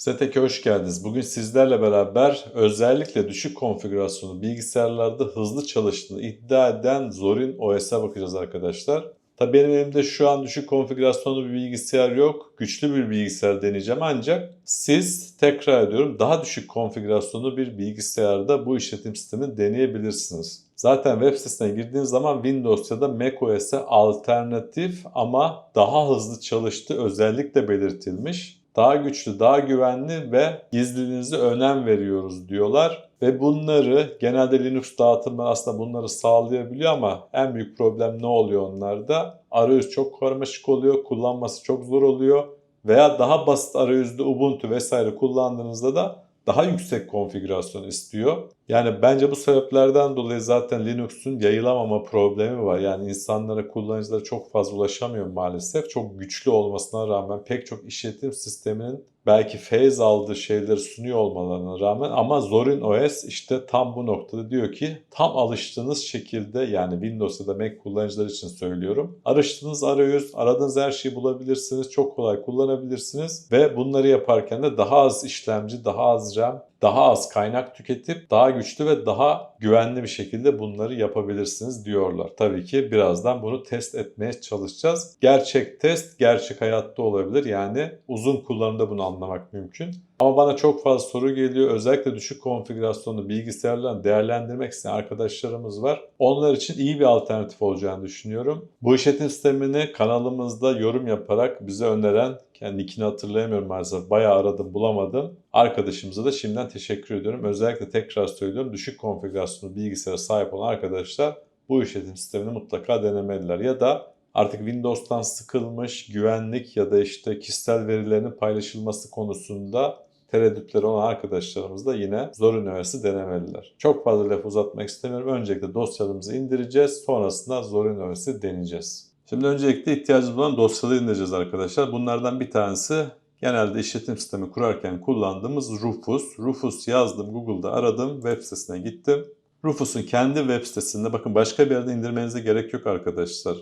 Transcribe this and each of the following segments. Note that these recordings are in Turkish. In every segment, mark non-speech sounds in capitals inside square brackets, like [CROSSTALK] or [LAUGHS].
Zetek'e hoş geldiniz. Bugün sizlerle beraber özellikle düşük konfigürasyonu bilgisayarlarda hızlı çalıştığını iddia eden Zorin OS'a bakacağız arkadaşlar. Tabii benim elimde şu an düşük konfigürasyonlu bir bilgisayar yok. Güçlü bir bilgisayar deneyeceğim ancak siz tekrar ediyorum daha düşük konfigürasyonlu bir bilgisayarda bu işletim sistemini deneyebilirsiniz. Zaten web sitesine girdiğiniz zaman Windows ya da macOS'e alternatif ama daha hızlı çalıştığı özellikle belirtilmiş daha güçlü, daha güvenli ve gizliliğinize önem veriyoruz diyorlar. Ve bunları genelde Linux dağıtımı aslında bunları sağlayabiliyor ama en büyük problem ne oluyor onlarda? Arayüz çok karmaşık oluyor, kullanması çok zor oluyor veya daha basit arayüzde Ubuntu vesaire kullandığınızda da daha yüksek konfigürasyon istiyor. Yani bence bu sebeplerden dolayı zaten Linux'un yayılamama problemi var. Yani insanlara, kullanıcılara çok fazla ulaşamıyor maalesef. Çok güçlü olmasına rağmen pek çok işletim sisteminin belki feyz aldığı şeyleri sunuyor olmalarına rağmen ama Zorin OS işte tam bu noktada diyor ki tam alıştığınız şekilde yani Windows ya da Mac kullanıcılar için söylüyorum. Araştığınız arayüz, aradığınız her şeyi bulabilirsiniz. Çok kolay kullanabilirsiniz ve bunları yaparken de daha az işlemci, daha az RAM, daha az kaynak tüketip daha güçlü ve daha güvenli bir şekilde bunları yapabilirsiniz diyorlar. Tabii ki birazdan bunu test etmeye çalışacağız. Gerçek test gerçek hayatta olabilir. Yani uzun kullanımda bunu anlamak mümkün. Ama bana çok fazla soru geliyor. Özellikle düşük konfigürasyonlu bilgisayarlarla değerlendirmek isteyen arkadaşlarımız var. Onlar için iyi bir alternatif olacağını düşünüyorum. Bu işletim sistemini kanalımızda yorum yaparak bize öneren, kendi nickini hatırlayamıyorum maalesef. Bayağı aradım bulamadım. Arkadaşımıza da şimdiden teşekkür ediyorum. Özellikle tekrar söylüyorum düşük konfigürasyonlu bilgisayara sahip olan arkadaşlar bu işletim sistemini mutlaka denemeliler. Ya da artık Windows'tan sıkılmış güvenlik ya da işte kişisel verilerinin paylaşılması konusunda tereddütleri olan arkadaşlarımız da yine Zorin OS'ı denemeliler. Çok fazla laf uzatmak istemiyorum. Öncelikle dosyalarımızı indireceğiz. Sonrasında Zorin OS'ı deneyeceğiz. Şimdi öncelikle ihtiyacımız olan dosyaları indireceğiz arkadaşlar. Bunlardan bir tanesi genelde işletim sistemi kurarken kullandığımız Rufus. Rufus yazdım Google'da aradım web sitesine gittim. Rufus'un kendi web sitesinde bakın başka bir yerde indirmenize gerek yok arkadaşlar.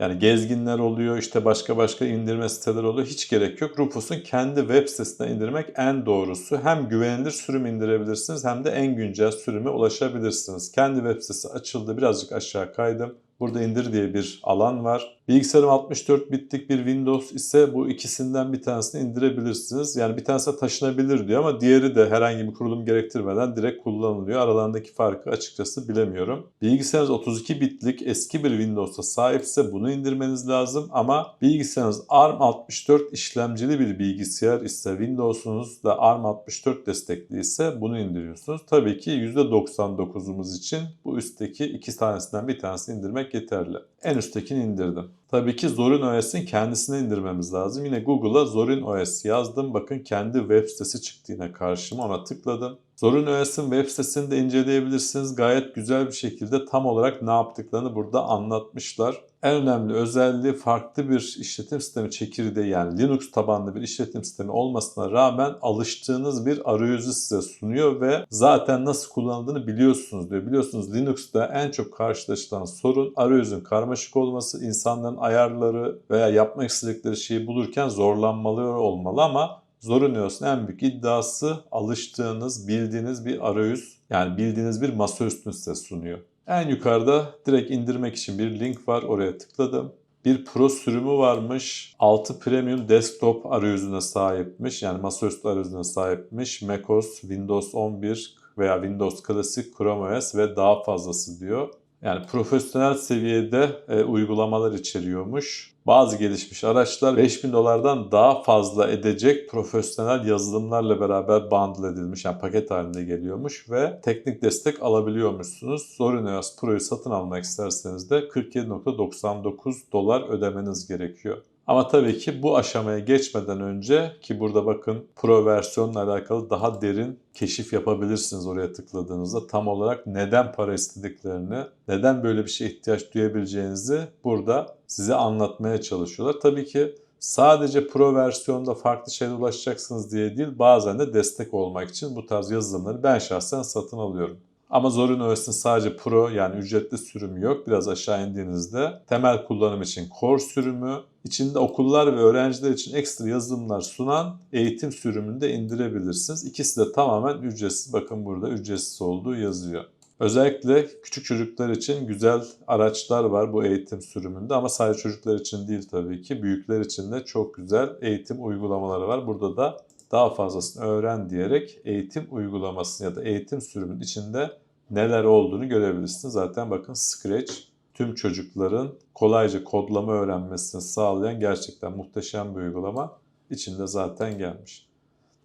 Yani gezginler oluyor, işte başka başka indirme siteleri oluyor. Hiç gerek yok. Rufus'un kendi web sitesine indirmek en doğrusu. Hem güvenilir sürüm indirebilirsiniz hem de en güncel sürüme ulaşabilirsiniz. Kendi web sitesi açıldı. Birazcık aşağı kaydım. Burada indir diye bir alan var. Bilgisayarım 64 bitlik bir Windows ise bu ikisinden bir tanesini indirebilirsiniz. Yani bir tanesi taşınabilir diyor ama diğeri de herhangi bir kurulum gerektirmeden direkt kullanılıyor. Aralarındaki farkı açıkçası bilemiyorum. Bilgisayarınız 32 bitlik eski bir Windows'a sahipse bunu indirmeniz lazım ama bilgisayarınız ARM64 işlemcili bir bilgisayar ise Windows'unuz da ARM64 destekli ise bunu indiriyorsunuz. Tabii ki %99'umuz için bu üstteki iki tanesinden bir tanesini indirmek yeterli. En üsttekini indirdim. Tabii ki Zorin OS'in kendisini indirmemiz lazım. Yine Google'a Zorin OS yazdım. Bakın kendi web sitesi çıktı yine karşıma. Ona tıkladım. Zorin OS'in web sitesini de inceleyebilirsiniz. Gayet güzel bir şekilde tam olarak ne yaptıklarını burada anlatmışlar. En önemli özelliği farklı bir işletim sistemi çekirdeği yani Linux tabanlı bir işletim sistemi olmasına rağmen alıştığınız bir arayüzü size sunuyor ve zaten nasıl kullanıldığını biliyorsunuz diyor. Biliyorsunuz Linux'ta en çok karşılaşılan sorun arayüzün karmaşık olması, insanların ayarları veya yapmak istedikleri şeyi bulurken zorlanmaları olmalı ama Zorunluyorsun en büyük iddiası alıştığınız, bildiğiniz bir arayüz yani bildiğiniz bir masaüstü size sunuyor. En yukarıda direkt indirmek için bir link var. Oraya tıkladım. Bir Pro sürümü varmış. 6 Premium Desktop arayüzüne sahipmiş. Yani masaüstü arayüzüne sahipmiş. macOS, Windows 11 veya Windows Classic, Chrome OS ve daha fazlası diyor. Yani profesyonel seviyede e, uygulamalar içeriyormuş. Bazı gelişmiş araçlar 5000 dolardan daha fazla edecek profesyonel yazılımlarla beraber bundle edilmiş yani paket halinde geliyormuş ve teknik destek alabiliyormuşsunuz. Zorin Pro'yu satın almak isterseniz de 47.99 dolar ödemeniz gerekiyor. Ama tabii ki bu aşamaya geçmeden önce ki burada bakın Pro versiyonla alakalı daha derin keşif yapabilirsiniz oraya tıkladığınızda. Tam olarak neden para istediklerini, neden böyle bir şeye ihtiyaç duyabileceğinizi burada size anlatmaya çalışıyorlar. Tabii ki sadece Pro versiyonda farklı şeylere ulaşacaksınız diye değil bazen de destek olmak için bu tarz yazılımları ben şahsen satın alıyorum. Ama Zorin OS'in sadece Pro yani ücretli sürümü yok. Biraz aşağı indiğinizde temel kullanım için Core sürümü, içinde okullar ve öğrenciler için ekstra yazılımlar sunan eğitim sürümünü de indirebilirsiniz. İkisi de tamamen ücretsiz. Bakın burada ücretsiz olduğu yazıyor. Özellikle küçük çocuklar için güzel araçlar var bu eğitim sürümünde ama sadece çocuklar için değil tabii ki. Büyükler için de çok güzel eğitim uygulamaları var. Burada da daha fazlasını öğren diyerek eğitim uygulamasını ya da eğitim sürümünün içinde neler olduğunu görebilirsiniz. Zaten bakın Scratch tüm çocukların kolayca kodlama öğrenmesini sağlayan gerçekten muhteşem bir uygulama. İçinde zaten gelmiş.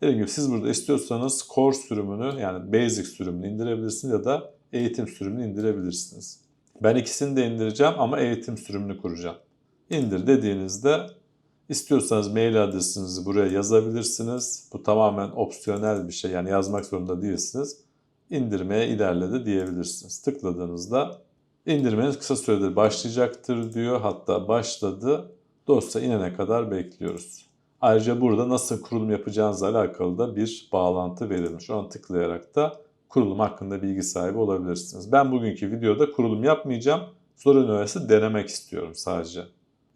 Dediğim gibi siz burada istiyorsanız Core sürümünü yani Basic sürümünü indirebilirsiniz ya da eğitim sürümünü indirebilirsiniz. Ben ikisini de indireceğim ama eğitim sürümünü kuracağım. İndir dediğinizde istiyorsanız mail adresinizi buraya yazabilirsiniz. Bu tamamen opsiyonel bir şey yani yazmak zorunda değilsiniz. İndirmeye ilerledi diyebilirsiniz. Tıkladığınızda indirmeniz kısa sürede başlayacaktır diyor. Hatta başladı. Dosya inene kadar bekliyoruz. Ayrıca burada nasıl kurulum yapacağınızla alakalı da bir bağlantı verilmiş. Ona tıklayarak da kurulum hakkında bilgi sahibi olabilirsiniz. Ben bugünkü videoda kurulum yapmayacağım. Zorin OS'i denemek istiyorum sadece.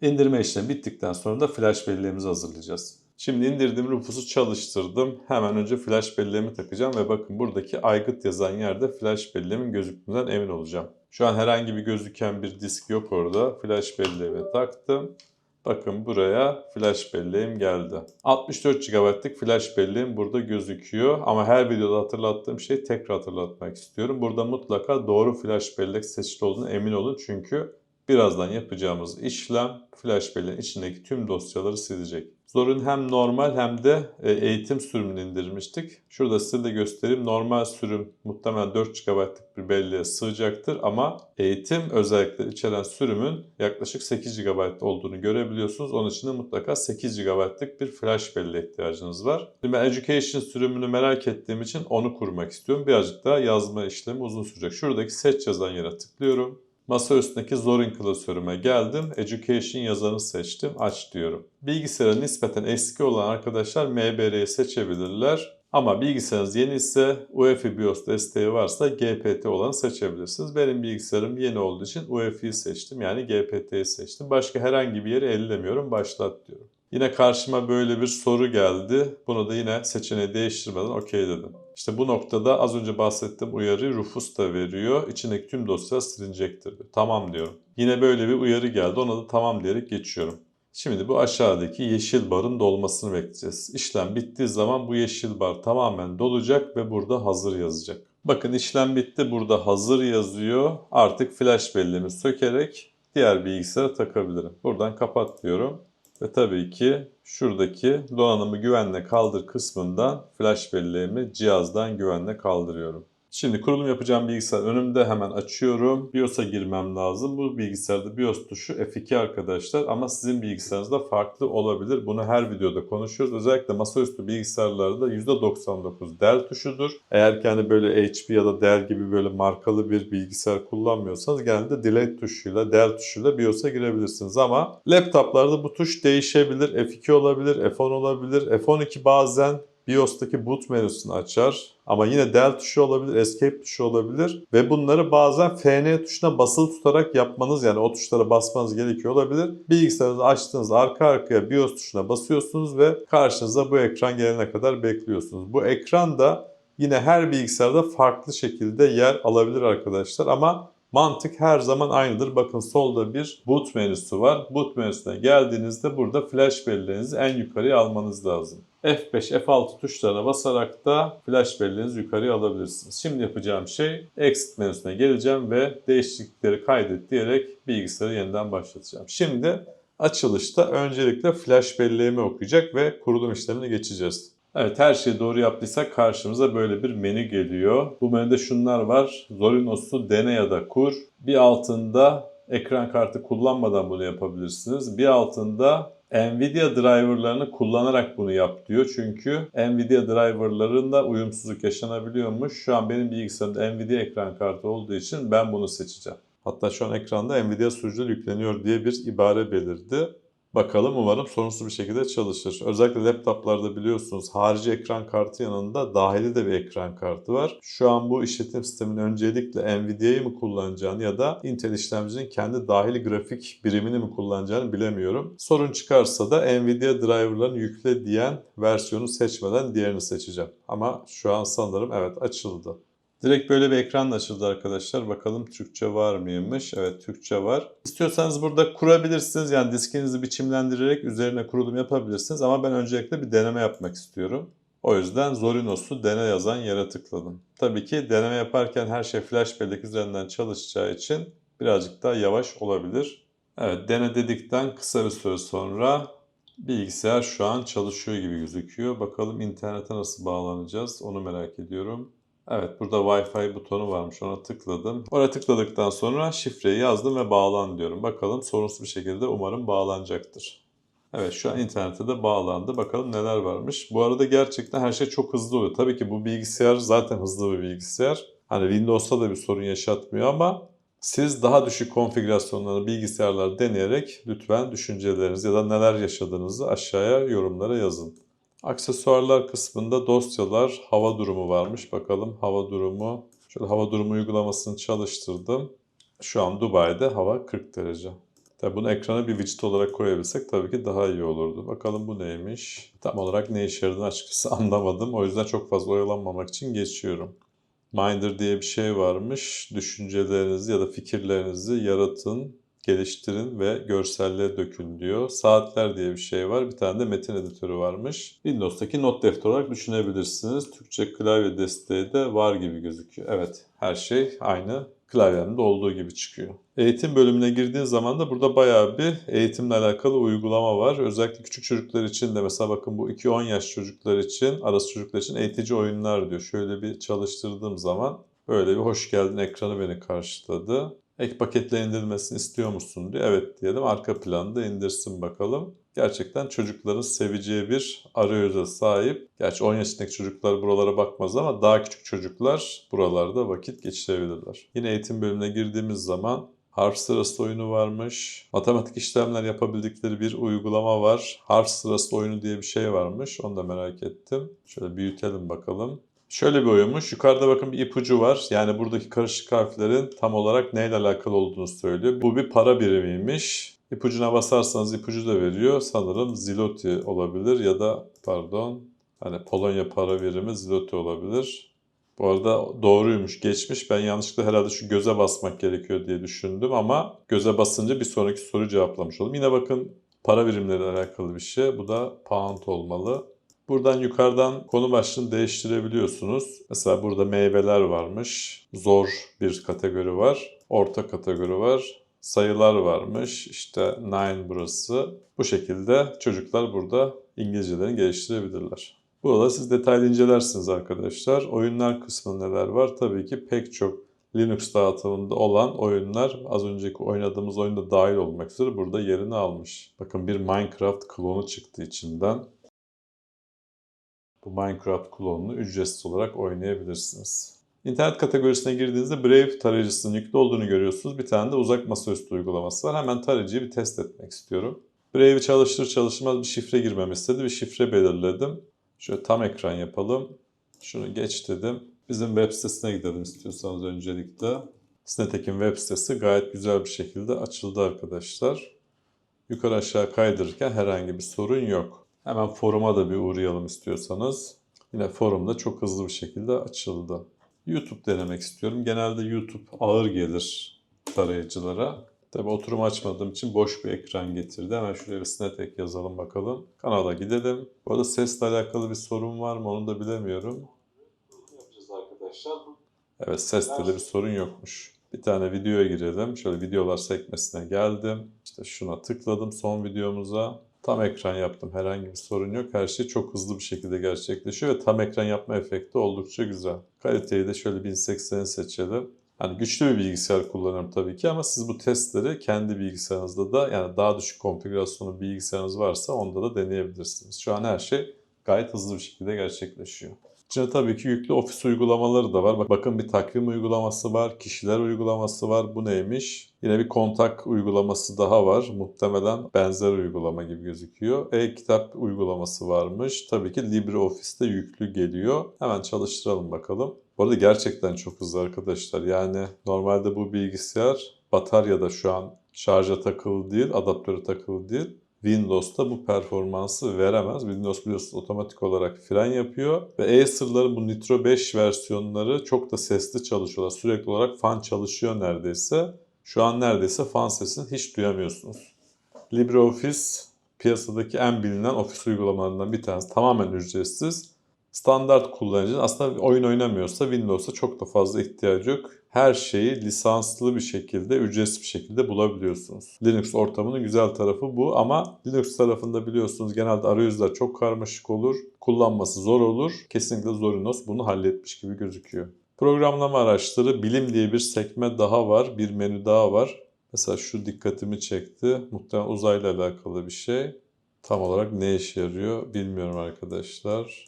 İndirme işlemi bittikten sonra da flash belleğimizi hazırlayacağız. Şimdi indirdiğim Rufus'u çalıştırdım. Hemen önce flash belleğimi takacağım ve bakın buradaki aygıt yazan yerde flash belleğimin gözüktüğünden emin olacağım. Şu an herhangi bir gözüken bir disk yok orada. Flash belleğimi taktım. Bakın buraya flash belleğim geldi. 64 GB'lık flash belleğim burada gözüküyor. Ama her videoda hatırlattığım şeyi tekrar hatırlatmak istiyorum. Burada mutlaka doğru flash bellek seçili olduğunu emin olun. Çünkü birazdan yapacağımız işlem flash belleğin içindeki tüm dosyaları silecek. Zorun hem normal hem de e, eğitim sürümünü indirmiştik. Şurada size de göstereyim. Normal sürüm muhtemelen 4 GB'lık bir belleğe sığacaktır ama eğitim özellikleri içeren sürümün yaklaşık 8 GB olduğunu görebiliyorsunuz. Onun için de mutlaka 8 GB'lık bir flash belleğe ihtiyacınız var. Şimdi ben Education sürümünü merak ettiğim için onu kurmak istiyorum. Birazcık daha yazma işlemi uzun sürecek. Şuradaki seç yazan yere tıklıyorum. Masa üstündeki Zorin klasörüme geldim. Education yazanı seçtim. Aç diyorum. Bilgisayara nispeten eski olan arkadaşlar MBR'yi seçebilirler. Ama bilgisayarınız yeni ise UEFI BIOS desteği varsa GPT olanı seçebilirsiniz. Benim bilgisayarım yeni olduğu için UEFI'yi seçtim. Yani GPT'yi seçtim. Başka herhangi bir yeri ellemiyorum. Başlat diyorum. Yine karşıma böyle bir soru geldi. Bunu da yine seçeneği değiştirmeden okey dedim. İşte bu noktada az önce bahsettiğim uyarı Rufus da veriyor. İçindeki tüm dosya silinecektir. Tamam diyorum. Yine böyle bir uyarı geldi. Ona da tamam diyerek geçiyorum. Şimdi bu aşağıdaki yeşil barın dolmasını bekleyeceğiz. İşlem bittiği zaman bu yeşil bar tamamen dolacak ve burada hazır yazacak. Bakın işlem bitti. Burada hazır yazıyor. Artık flash belleğimi sökerek diğer bilgisayara takabilirim. Buradan kapat diyorum. Ve tabii ki şuradaki donanımı güvenle kaldır kısmından flash belleğimi cihazdan güvenle kaldırıyorum. Şimdi kurulum yapacağım bilgisayar önümde hemen açıyorum. BIOS'a girmem lazım. Bu bilgisayarda BIOS tuşu F2 arkadaşlar ama sizin bilgisayarınızda farklı olabilir. Bunu her videoda konuşuyoruz. Özellikle masaüstü bilgisayarlarda %99 del tuşudur. Eğer kendi böyle HP ya da Dell gibi böyle markalı bir bilgisayar kullanmıyorsanız genelde delete tuşuyla, del tuşuyla BIOS'a girebilirsiniz ama laptoplarda bu tuş değişebilir. F2 olabilir, F10 olabilir. F12 bazen BIOS'taki boot menüsünü açar. Ama yine del tuşu olabilir, escape tuşu olabilir ve bunları bazen FN tuşuna basılı tutarak yapmanız yani o tuşlara basmanız gerekiyor olabilir. Bilgisayarınızı açtığınızda arka arkaya BIOS tuşuna basıyorsunuz ve karşınıza bu ekran gelene kadar bekliyorsunuz. Bu ekran da yine her bilgisayarda farklı şekilde yer alabilir arkadaşlar ama Mantık her zaman aynıdır. Bakın solda bir boot menüsü var. Boot menüsüne geldiğinizde burada flash belleğinizi en yukarıya almanız lazım. F5, F6 tuşlarına basarak da flash belleğinizi yukarıya alabilirsiniz. Şimdi yapacağım şey exit menüsüne geleceğim ve değişiklikleri kaydet diyerek bilgisayarı yeniden başlatacağım. Şimdi açılışta öncelikle flash belleğimi okuyacak ve kurulum işlemine geçeceğiz. Evet her şeyi doğru yaptıysak karşımıza böyle bir menü geliyor. Bu menüde şunlar var. Zorinos'u dene ya da kur. Bir altında ekran kartı kullanmadan bunu yapabilirsiniz. Bir altında Nvidia driverlarını kullanarak bunu yap diyor. Çünkü Nvidia driverlarında uyumsuzluk yaşanabiliyormuş. Şu an benim bilgisayarımda Nvidia ekran kartı olduğu için ben bunu seçeceğim. Hatta şu an ekranda Nvidia sürücüleri yükleniyor diye bir ibare belirdi. Bakalım umarım sorunsuz bir şekilde çalışır. Özellikle laptoplarda biliyorsunuz harici ekran kartı yanında dahili de bir ekran kartı var. Şu an bu işletim sisteminin öncelikle Nvidia'yı mı kullanacağını ya da Intel işlemcinin kendi dahili grafik birimini mi kullanacağını bilemiyorum. Sorun çıkarsa da Nvidia driverlarını yükle diyen versiyonu seçmeden diğerini seçeceğim. Ama şu an sanırım evet açıldı. Direkt böyle bir ekran açıldı arkadaşlar. Bakalım Türkçe var mıymış? Evet Türkçe var. İstiyorsanız burada kurabilirsiniz. Yani diskinizi biçimlendirerek üzerine kurulum yapabilirsiniz. Ama ben öncelikle bir deneme yapmak istiyorum. O yüzden Zorinos'u dene yazan yere tıkladım. Tabii ki deneme yaparken her şey flash bellek üzerinden çalışacağı için birazcık daha yavaş olabilir. Evet dene dedikten kısa bir süre sonra bilgisayar şu an çalışıyor gibi gözüküyor. Bakalım internete nasıl bağlanacağız onu merak ediyorum. Evet burada Wi-Fi butonu varmış ona tıkladım. Oraya tıkladıktan sonra şifreyi yazdım ve bağlan diyorum. Bakalım sorunsuz bir şekilde umarım bağlanacaktır. Evet şu an internete de bağlandı. Bakalım neler varmış. Bu arada gerçekten her şey çok hızlı oluyor. Tabii ki bu bilgisayar zaten hızlı bir bilgisayar. Hani Windows'ta da bir sorun yaşatmıyor ama siz daha düşük konfigürasyonları bilgisayarlar deneyerek lütfen düşüncelerinizi ya da neler yaşadığınızı aşağıya yorumlara yazın. Aksesuarlar kısmında dosyalar, hava durumu varmış. Bakalım hava durumu. Şöyle hava durumu uygulamasını çalıştırdım. Şu an Dubai'de hava 40 derece. Tabii bunu ekrana bir widget olarak koyabilsek tabii ki daha iyi olurdu. Bakalım bu neymiş? Tam olarak ne işe yaradığını açıkçası [LAUGHS] anlamadım. O yüzden çok fazla oyalanmamak için geçiyorum. Minder diye bir şey varmış. Düşüncelerinizi ya da fikirlerinizi yaratın, geliştirin ve görselliğe dökün diyor. Saatler diye bir şey var. Bir tane de metin editörü varmış. Windows'taki not defteri olarak düşünebilirsiniz. Türkçe klavye desteği de var gibi gözüküyor. Evet, her şey aynı klavyemde olduğu gibi çıkıyor. Eğitim bölümüne girdiğin zaman da burada bayağı bir eğitimle alakalı uygulama var. Özellikle küçük çocuklar için de mesela bakın bu 2-10 yaş çocuklar için, arası çocuklar için eğitici oyunlar diyor. Şöyle bir çalıştırdığım zaman böyle bir hoş geldin ekranı beni karşıladı. Ek paketle indirilmesini istiyor musun diyor. Evet diyelim. Arka planda indirsin bakalım. Gerçekten çocukların seveceği bir arayüze sahip. Gerçi 10 yaşındaki çocuklar buralara bakmaz ama daha küçük çocuklar buralarda vakit geçirebilirler. Yine eğitim bölümüne girdiğimiz zaman harf sırası oyunu varmış. Matematik işlemler yapabildikleri bir uygulama var. Harf sırası oyunu diye bir şey varmış. Onu da merak ettim. Şöyle büyütelim bakalım. Şöyle bir oyunmuş. Yukarıda bakın bir ipucu var. Yani buradaki karışık harflerin tam olarak neyle alakalı olduğunu söylüyor. Bu bir para birimiymiş. İpucuna basarsanız ipucu da veriyor. Sanırım zloty olabilir ya da pardon hani Polonya para birimi zloty olabilir. Bu arada doğruymuş, geçmiş. Ben yanlışlıkla herhalde şu göze basmak gerekiyor diye düşündüm ama göze basınca bir sonraki soru cevaplamış oldum. Yine bakın para birimleri alakalı bir şey. Bu da pound olmalı. Buradan yukarıdan konu başlığını değiştirebiliyorsunuz. Mesela burada meyveler varmış. Zor bir kategori var. Orta kategori var. Sayılar varmış. İşte nine burası. Bu şekilde çocuklar burada İngilizcelerini geliştirebilirler. Burada siz detaylı incelersiniz arkadaşlar. Oyunlar kısmında neler var? Tabii ki pek çok Linux dağıtımında olan oyunlar az önceki oynadığımız oyunda dahil olmak üzere burada yerini almış. Bakın bir Minecraft klonu çıktı içinden. Bu Minecraft klonunu ücretsiz olarak oynayabilirsiniz. İnternet kategorisine girdiğinizde Brave tarayıcısının yüklü olduğunu görüyorsunuz. Bir tane de uzak masaüstü uygulaması var. Hemen tarayıcıyı bir test etmek istiyorum. Brave'i çalıştır çalışmaz bir şifre girmemi istedi. Bir şifre belirledim. Şöyle tam ekran yapalım. Şunu geç dedim. Bizim web sitesine gidelim istiyorsanız öncelikle. Snetek'in web sitesi gayet güzel bir şekilde açıldı arkadaşlar. Yukarı aşağı kaydırırken herhangi bir sorun yok. Hemen foruma da bir uğrayalım istiyorsanız. Yine forumda çok hızlı bir şekilde açıldı. YouTube denemek istiyorum. Genelde YouTube ağır gelir tarayıcılara. Tabi oturum açmadığım için boş bir ekran getirdi. Hemen şuraya bir Snetek yazalım bakalım. Kanala gidelim. Bu arada sesle alakalı bir sorun var mı onu da bilemiyorum. Yapacağız arkadaşlar. Evet seste de bir sorun yokmuş. Bir tane videoya girelim. Şöyle videolar sekmesine geldim. İşte şuna tıkladım son videomuza. Tam ekran yaptım. Herhangi bir sorun yok. Her şey çok hızlı bir şekilde gerçekleşiyor ve tam ekran yapma efekti oldukça güzel. Kaliteyi de şöyle 1080'i seçelim. Hani güçlü bir bilgisayar kullanıyorum tabii ki ama siz bu testleri kendi bilgisayarınızda da yani daha düşük konfigürasyonlu bilgisayarınız varsa onda da deneyebilirsiniz. Şu an her şey gayet hızlı bir şekilde gerçekleşiyor. İçinde tabii ki yüklü ofis uygulamaları da var. Bak- Bakın bir takvim uygulaması var, kişiler uygulaması var. Bu neymiş? Yine bir kontak uygulaması daha var. Muhtemelen benzer uygulama gibi gözüküyor. E-kitap uygulaması varmış. Tabii ki LibreOffice'te yüklü geliyor. Hemen çalıştıralım bakalım. Bu arada gerçekten çok hızlı arkadaşlar. Yani normalde bu bilgisayar bataryada şu an şarja takılı değil, adaptöre takılı değil. Windows'ta bu performansı veremez. Windows biliyorsunuz otomatik olarak fren yapıyor. Ve Acer'ların bu Nitro 5 versiyonları çok da sesli çalışıyorlar. Sürekli olarak fan çalışıyor neredeyse. Şu an neredeyse fan sesini hiç duyamıyorsunuz. LibreOffice piyasadaki en bilinen ofis uygulamalarından bir tanesi. Tamamen ücretsiz. Standart kullanıcı aslında oyun oynamıyorsa Windows'a çok da fazla ihtiyacı yok. Her şeyi lisanslı bir şekilde, ücretsiz bir şekilde bulabiliyorsunuz. Linux ortamının güzel tarafı bu ama Linux tarafında biliyorsunuz genelde arayüzler çok karmaşık olur. Kullanması zor olur. Kesinlikle Zorinos bunu halletmiş gibi gözüküyor. Programlama araçları bilim diye bir sekme daha var, bir menü daha var. Mesela şu dikkatimi çekti. Muhtemelen uzayla alakalı bir şey. Tam olarak ne işe yarıyor bilmiyorum arkadaşlar.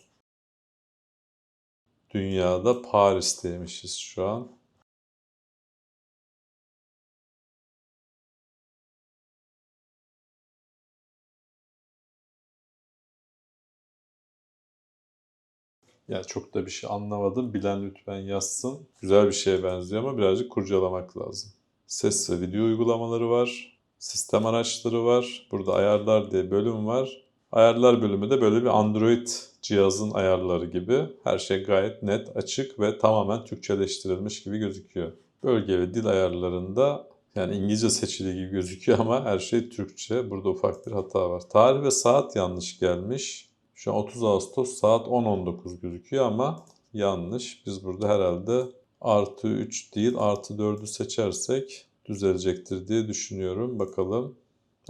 Dünyada Paris'teymişiz şu an. Ya çok da bir şey anlamadım. Bilen lütfen yazsın. Güzel bir şeye benziyor ama birazcık kurcalamak lazım. Ses ve video uygulamaları var. Sistem araçları var. Burada ayarlar diye bölüm var. Ayarlar bölümü de böyle bir Android cihazın ayarları gibi. Her şey gayet net, açık ve tamamen Türkçeleştirilmiş gibi gözüküyor. Bölge ve dil ayarlarında yani İngilizce seçili gibi gözüküyor ama her şey Türkçe. Burada ufak bir hata var. Tarih ve saat yanlış gelmiş. Şu an 30 Ağustos saat 10.19 gözüküyor ama yanlış. Biz burada herhalde artı 3 değil artı 4'ü seçersek düzelecektir diye düşünüyorum. Bakalım.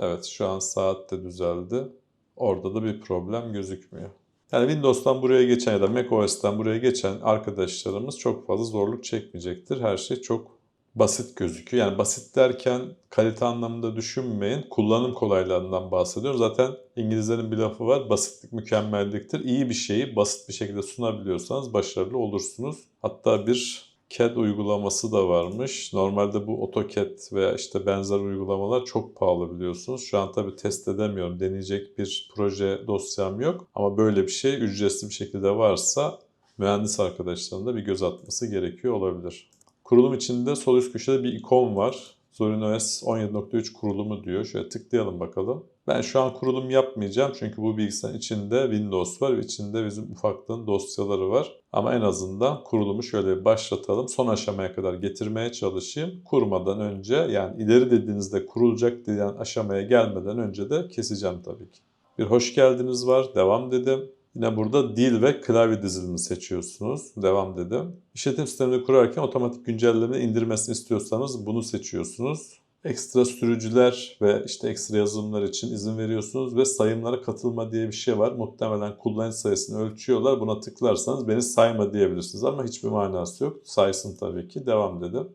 Evet şu an saat de düzeldi. Orada da bir problem gözükmüyor. Yani Windows'tan buraya geçen ya da macOS'tan buraya geçen arkadaşlarımız çok fazla zorluk çekmeyecektir. Her şey çok basit gözüküyor. Yani basit derken kalite anlamında düşünmeyin. Kullanım kolaylığından bahsediyorum. Zaten İngilizlerin bir lafı var. Basitlik mükemmelliktir. İyi bir şeyi basit bir şekilde sunabiliyorsanız başarılı olursunuz. Hatta bir CAD uygulaması da varmış. Normalde bu AutoCAD veya işte benzer uygulamalar çok pahalı biliyorsunuz. Şu an tabii test edemiyorum. Deneyecek bir proje dosyam yok. Ama böyle bir şey ücretsiz bir şekilde varsa mühendis arkadaşlarının da bir göz atması gerekiyor olabilir. Kurulum içinde sol üst köşede bir ikon var. Zorin OS 17.3 kurulumu diyor. Şöyle tıklayalım bakalım. Ben şu an kurulum yapmayacağım çünkü bu bilgisayarın içinde Windows var ve içinde bizim ufaklığın dosyaları var. Ama en azından kurulumu şöyle başlatalım. Son aşamaya kadar getirmeye çalışayım. Kurmadan önce yani ileri dediğinizde kurulacak diyen aşamaya gelmeden önce de keseceğim tabii ki. Bir hoş geldiniz var. Devam dedim. Yine burada dil ve klavye dizilimi seçiyorsunuz. Devam dedim. İşletim sistemini kurarken otomatik güncelleme indirmesini istiyorsanız bunu seçiyorsunuz. Ekstra sürücüler ve işte ekstra yazılımlar için izin veriyorsunuz ve sayımlara katılma diye bir şey var. Muhtemelen kullanıcı sayısını ölçüyorlar. Buna tıklarsanız beni sayma diyebilirsiniz ama hiçbir manası yok. Saysın tabii ki. Devam dedim.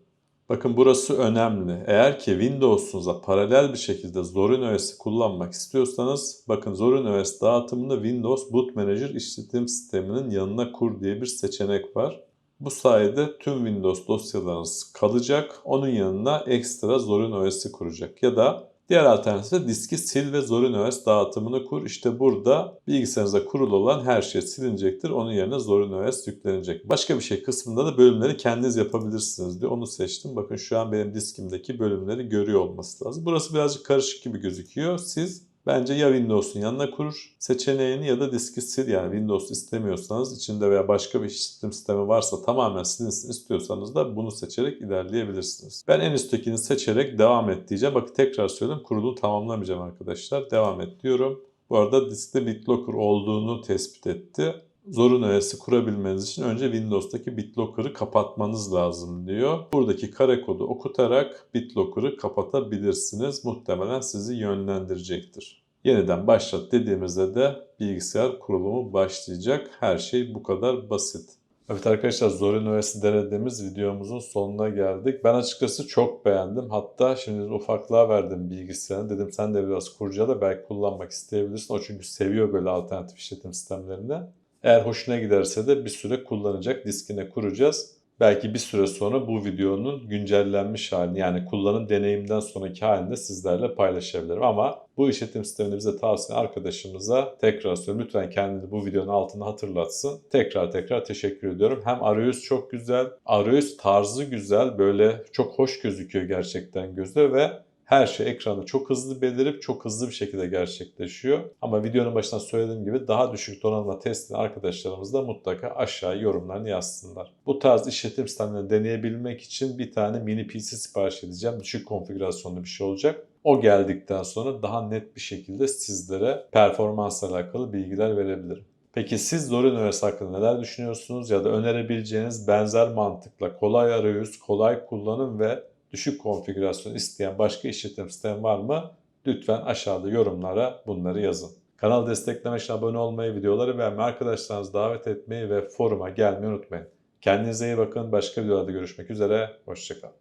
Bakın burası önemli. Eğer ki Windows'unuza paralel bir şekilde Zorin OS'i kullanmak istiyorsanız bakın Zorin OS dağıtımında Windows Boot Manager işletim sisteminin yanına kur diye bir seçenek var. Bu sayede tüm Windows dosyalarınız kalacak. Onun yanına ekstra Zorin OS'i kuracak. Ya da diğer alternatif de diski sil ve Zorin OS dağıtımını kur. İşte burada bilgisayarınıza kurulu olan her şey silinecektir. Onun yerine Zorin OS yüklenecek. Başka bir şey kısmında da bölümleri kendiniz yapabilirsiniz diyor. Onu seçtim. Bakın şu an benim diskimdeki bölümleri görüyor olması lazım. Burası birazcık karışık gibi gözüküyor. Siz Bence ya Windows'un yanına kurur seçeneğini ya da diski sil yani Windows istemiyorsanız içinde veya başka bir işletim sistemi varsa tamamen silinsin istiyorsanız da bunu seçerek ilerleyebilirsiniz. Ben en üsttekini seçerek devam et diyeceğim. Bakın tekrar söyleyeyim kurulu tamamlamayacağım arkadaşlar. Devam et diyorum. Bu arada diskte BitLocker olduğunu tespit etti. Zorun OS'i kurabilmeniz için önce Windows'taki BitLocker'ı kapatmanız lazım diyor. Buradaki kare kodu okutarak BitLocker'ı kapatabilirsiniz. Muhtemelen sizi yönlendirecektir. Yeniden başlat dediğimizde de bilgisayar kurulumu başlayacak. Her şey bu kadar basit. Evet arkadaşlar Zorin OS'i denediğimiz videomuzun sonuna geldik. Ben açıkçası çok beğendim. Hatta şimdi ufaklığa verdim bilgisayarını. Dedim sen de biraz kurcala belki kullanmak isteyebilirsin. O çünkü seviyor böyle alternatif işletim sistemlerini. Eğer hoşuna giderse de bir süre kullanacak. Diskine kuracağız. Belki bir süre sonra bu videonun güncellenmiş halini yani kullanım deneyimden sonraki halini de sizlerle paylaşabilirim. Ama bu işletim sistemini bize tavsiye arkadaşımıza tekrar söylüyorum. Lütfen kendini bu videonun altına hatırlatsın. Tekrar tekrar teşekkür ediyorum. Hem arayüz çok güzel, arayüz tarzı güzel. Böyle çok hoş gözüküyor gerçekten gözde ve her şey ekranda çok hızlı belirip çok hızlı bir şekilde gerçekleşiyor. Ama videonun başında söylediğim gibi daha düşük donanımla test eden arkadaşlarımız da mutlaka aşağı yorumlarını yazsınlar. Bu tarz işletim sistemlerini deneyebilmek için bir tane mini PC sipariş edeceğim. Düşük konfigürasyonlu bir şey olacak. O geldikten sonra daha net bir şekilde sizlere performansla alakalı bilgiler verebilirim. Peki siz Zorin OS hakkında neler düşünüyorsunuz ya da önerebileceğiniz benzer mantıkla kolay arayüz, kolay kullanım ve düşük konfigürasyon isteyen başka işletim sistemi var mı? Lütfen aşağıda yorumlara bunları yazın. Kanal desteklemek için abone olmayı, videoları beğenmeyi, arkadaşlarınızı davet etmeyi ve foruma gelmeyi unutmayın. Kendinize iyi bakın. Başka videolarda görüşmek üzere. Hoşçakalın.